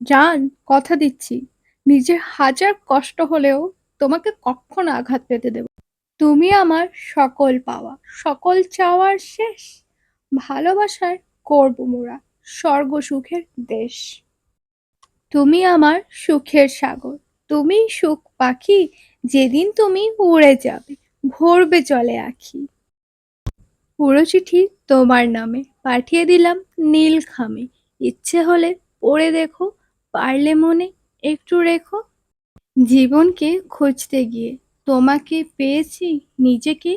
জান, কথা দিচ্ছি। নিজের হাজার কষ্ট হলেও তোমাকে কখনো আঘাত পেতে দেব তুমি আমার সকল পাওয়া, সকল চাওয়ার শেষ। ভালোবাসায় করব মোরা, স্বর্গ সুখের দেশ। তুমি আমার সুখের সাগর, তুমি সুখ পাখি, যেদিন তুমি উড়ে যাবে, ভরবে চলে আখি। পুরো চিঠি তোমার নামে, পাঠিয়ে দিলাম নীল খামে। ইচ্ছে হলে পড়ে দেখো পারলে মনে একটু রেখো। জীবনকে খুঁজতে গিয়ে, তোমাকে পেয়েছি, নিজেকে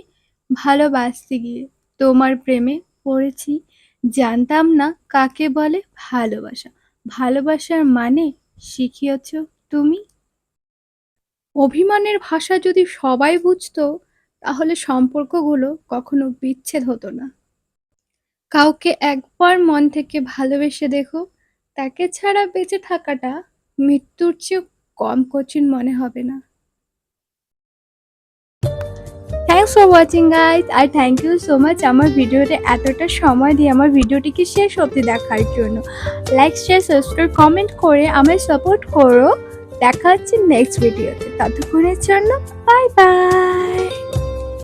ভালোবাসতে গিয়ে। তোমার প্রেমে পড়েছি, জানতাম না কাকে বলে ভালোবাসা। ভালোবাসার মানে শিখিয়েছ তুমি? অভিমানের ভাষা যদি সবাই বুঝতো, তাহলে সম্পর্কগুলো কখনো বিচ্ছেদ হতো না। কাউকে একবার মন থেকে ভালোবেসে দেখো তাকে ছাড়া বেঁচে থাকাটা মৃত্যুর চেয়ে কম কঠিন মনে হবে না। থ্যাংকস ফর ওয়াচিং গাইজ আর থ্যাংক ইউ সো মাচ আমার ভিডিওতে এতটা সময় দিয়ে আমার ভিডিওটিকে শেষ অবধি দেখার জন্য। লাইক শেয়ার সাবস্ক্রাইব কমেন্ট করে আমায় সাপোর্ট করো। দেখা হচ্ছে নেক্সট ভিডিওতে ততক্ষণের জন্য বাই বাই